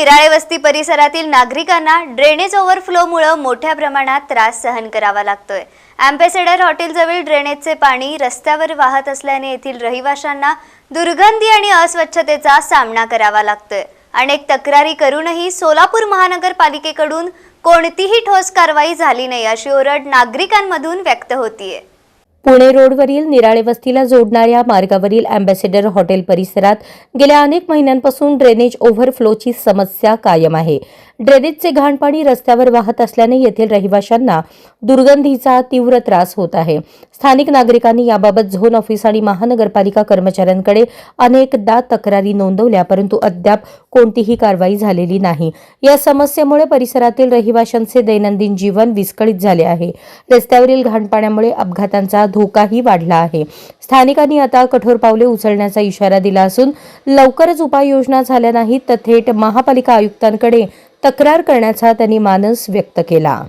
निराळे वस्ती परिसरातील नागरिकांना ड्रेनेज ओव्हरफ्लोमुळे मोठ्या प्रमाणात त्रास सहन करावा लागतोय. अँबेसेडर हॉटेलजवळ ड्रेनेजचे पाणी रस्त्यावर वाहत असल्याने येथील रहिवाशांना दुर्गंधी आणि अस्वच्छतेचा सामना करावा लागतोय. अनेक तक्रारी करूनही सोलापूर महानगरपालिकेकडून कोणतीही ठोस कारवाई झाली नाही अशी ओरड नागरिकांमधून व्यक्त होतीये. पुणे रोडवरील निराळे वस्तीला जोडणाऱ्या मार्गावरील अँबॅसेडर हॉटेल परिसरात गेल्या अनेक महिन्यांपासून ड्रेनेज ओव्हरफ्लोची समस्या कायम आहे. ड्रेनेजचे घाण पाणी रस्त्यावर वाहत असल्याने येथील रहिवाशांना दुर्गंधीचा तीव्र त्रास होत आहे. स्थानिक नागरिकांनी याबाबत झोन ऑफिस आणि महानगरपालिका कर्मचाऱ्यांकडे अनेकदा तक्रारी नोंदवल्या परंतु अद्याप कोणतीही कारवाई झालेली नाही. या समस्येमुळे परिसरातील रहिवाशांचे दैनंदिन जीवन विस्कळीत झाले आहे. रस्त्यावरील घाणपाण्यामुळे अपघातांचा धोकाही वाढला आहे. स्थानिकांनी आता कठोर पावले उचलण्याचा इशारा दिला असून लवकरच उपाययोजना झाल्या नाहीत तर थेट महापालिका आयुक्तांकडे तक्रार करण्याचा त्यांनी मानस व्यक्त केला.